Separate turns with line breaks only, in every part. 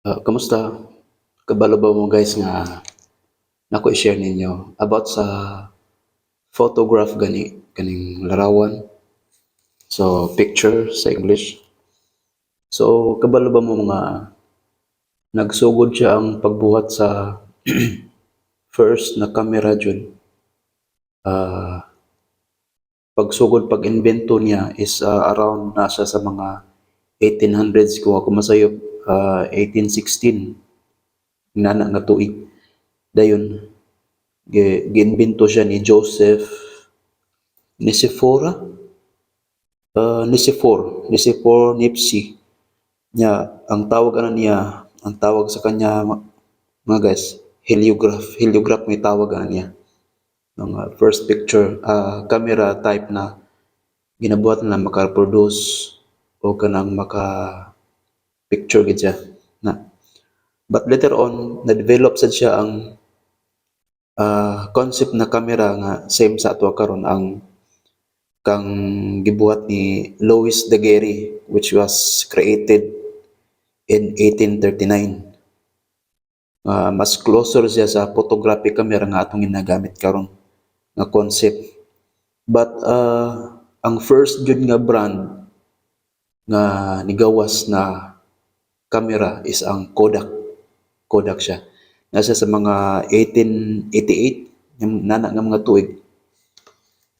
Ah, kamusta? Kabalo ba mo guys nga nako i-share ninyo about sa photograph gani kaning larawan. So picture sa English. So kabalo ba mo mga nagsugod siya ang pagbuhat sa first na camera jud. Ah pagsugod pag-invento niya is ah, around nasa sa mga 1800s kung ako masayop ah, 1816 nana nga tuig dayon gi- giimbento siya ni Joseph Nicephora uh, Nicephor Nicephor Nipsey niya ang tawag ano niya ang tawag sa kanya mga guys heliograph heliograph may tawag ano niya. Mga first picture ah, camera type na ginabuhat na maka-produce o kanang maka picture gid siya na But later on, na-develop sad siya ang ah, concept na camera nga same sa ato karon ang kang gibuhat ni Louis Daguerre which was created in 1839. Ah, mas closer siya sa photographic camera nga atong ginagamit karon nga concept. But ah, ang first jud nga brand nga nigawas na camera is ang Kodak. Kodak siya. Nasa sa mga 1888, yung nana nga mga tuig.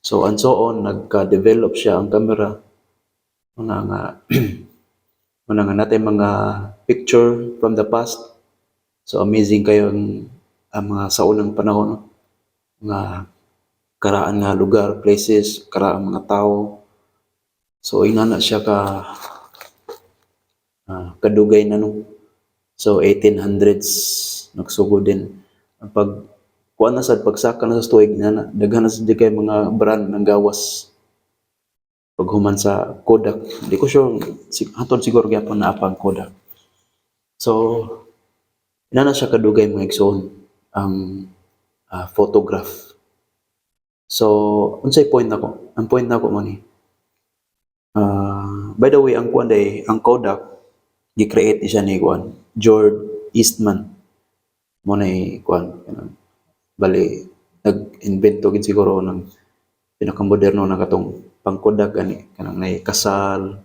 So and so on, nagka-develop siya ang camera. Mga nga, mga nga natin mga picture from the past. So amazing kayo ang, ang mga sa unang panahon. no? Mga karaan nga lugar, places, karaan mga tao. So inana siya ka ah, kadugay na no. So 1800s nagsugod din. Pag kuan na sad pagsaka na sa tuig na daghan na sad kay mga brand ng gawas. Paghuman sa Kodak di ko sure si hatod siguro gyapon na apang Kodak. So ina na siya kadugay mga igsoon ang ah, photograph. So unsay point nako ang point nako mo ni Ah, by the way ang kuan day ang Kodak gi-create siya ni kuan George Eastman mo na kuan kanang bali nag-invento gid siguro ng pinakamoderno na katong pangkodak gani kanang nay kasal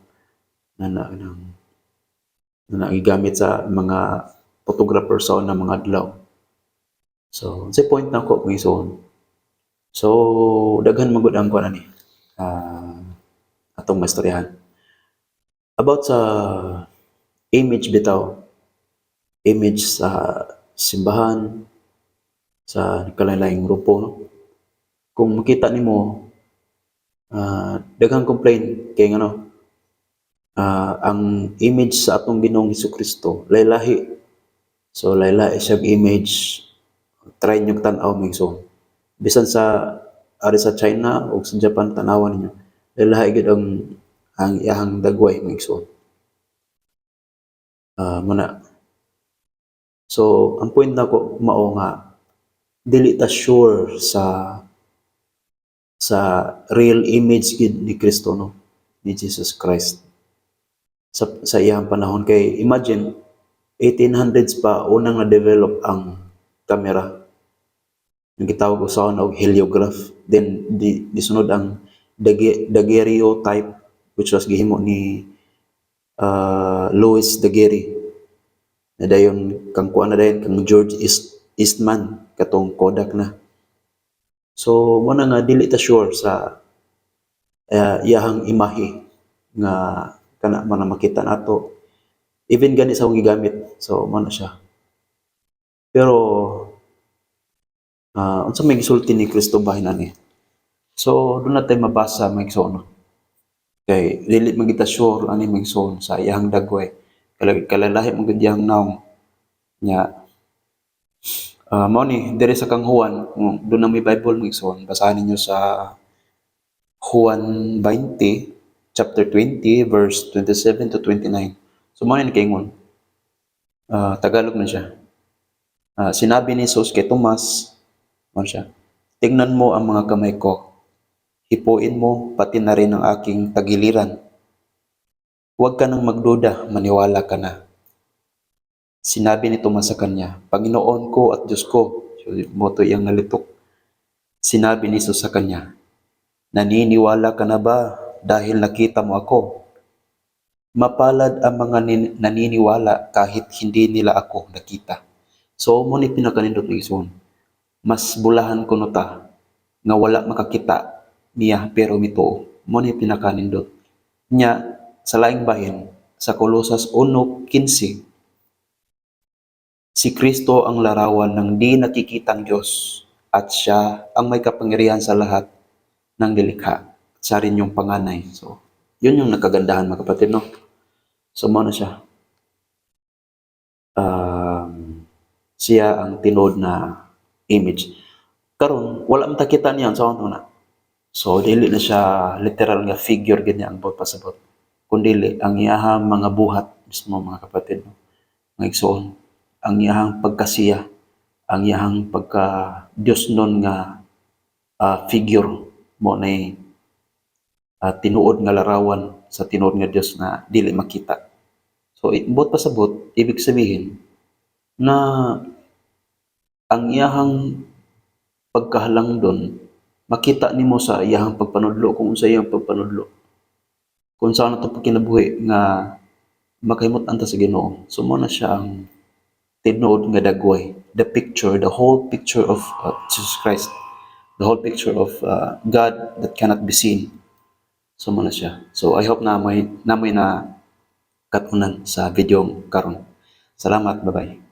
na na kanang na nagigamit sa mga photographer sa una mga adlaw. So, sa point na ko kung ison. So, daghan magud ang kuan ani. Ah, atong mastoryahan. About sa image bitaw, image sa simbahan, sa kalain-laing grupo. Kung makita nimo ah daghang complaint kay ano ah, ang image sa atong Ginoong Kristo laylahi. So laylahi siya image try nyo tan-aw mig so. Bisan sa ari sa China o sa Japan tanawan ninyo. Laylahi gid ang ang iyahang dagway mig so. Ah mana So, ang point na ko mao nga dili ta sure sa sa real image ni Kristo no? Ni Jesus Christ. Sa sa iyang panahon. Kay imagine 1800s pa unang na-develop ang camera. Ang gitawag usaon og heliograph. Then di, disunod ang daguerreotype which was gihimo ni uh, Louis Daguerre na dayon kang kuan na dayon kang George East, Eastman. Katong Kodak na. So mo na nga dili ta sure sa uh, iyahang imahe nga kana man na makita nato even gani sa akong gigamit so mo na siya. Pero uh, unsa may gisulti ni Kristo bahin ani so doon natin mabasa may no kay dili man sure ani may sa iyahang dagway. Kala- kalalahi mo gid yang naong nya. Ah, mao ni diri sa kang Juan doon na may Bible mo igsoon basahin ninyo sa Juan 20 chapter 20 verse 27 to 29 so mao ni kaingon Ah, Tagalog na siya. Ah, sinabi ni Jesus kay Tomas mao siya tingnan mo ang mga kamay ko hipuin mo pati na rin ang aking tagiliran huwag ka nang magduda maniwala ka na Sinabi ni Tomas sa kanya, Panginoon ko at Diyos ko. So, moto iyang nalitok. Sinabi ni Jesus sa kanya, Naniniwala ka na ba dahil nakita mo ako? Mapalad ang mga nin- naniniwala kahit hindi nila ako nakita. So, mo ni pinakanindot ng. Mas bulahan ko no ta nga wala makakita niya pero mito. Mo ni pinakanindot. Nya, sa laing bahin, sa Kolosas 1.15, si Kristo ang larawan ng di nakikitang Diyos at siya ang may kapangyarihan sa lahat ng nilikha. Siya rin yung panganay. So, yun yung nakagandahan mga kapatid, no? So, na siya. Um, siya ang tinod na image. Karon wala man takita niyan sa ano na. So, dili na siya literal nga figure ganyan ang pasabot. Kundi ang iyahang mga buhat mismo mga kapatid, no? Mga igsoon, ang iyahang pagkasiya, ang iyahang pagka Dios nun nga ah, figure mo na ah, tinuod nga larawan sa tinuod nga Dios na dili makita. So, buhat pasabot, ibig sabihin na ang iyahang pagkahalang doon, makita nimo sa iyahang pagpanudlo kung unsa iyang pagpanudlo. Kung saan ito kinabuhi nga makahimot anta sa Ginoo. So mo na siya ang tinuod nga dagway, the picture, the whole picture of uh, Jesus Christ, the whole picture of uh, God that cannot be seen. So mo na siya. So I hope na may na may na katunan sa video karon. Salamat, bye-bye.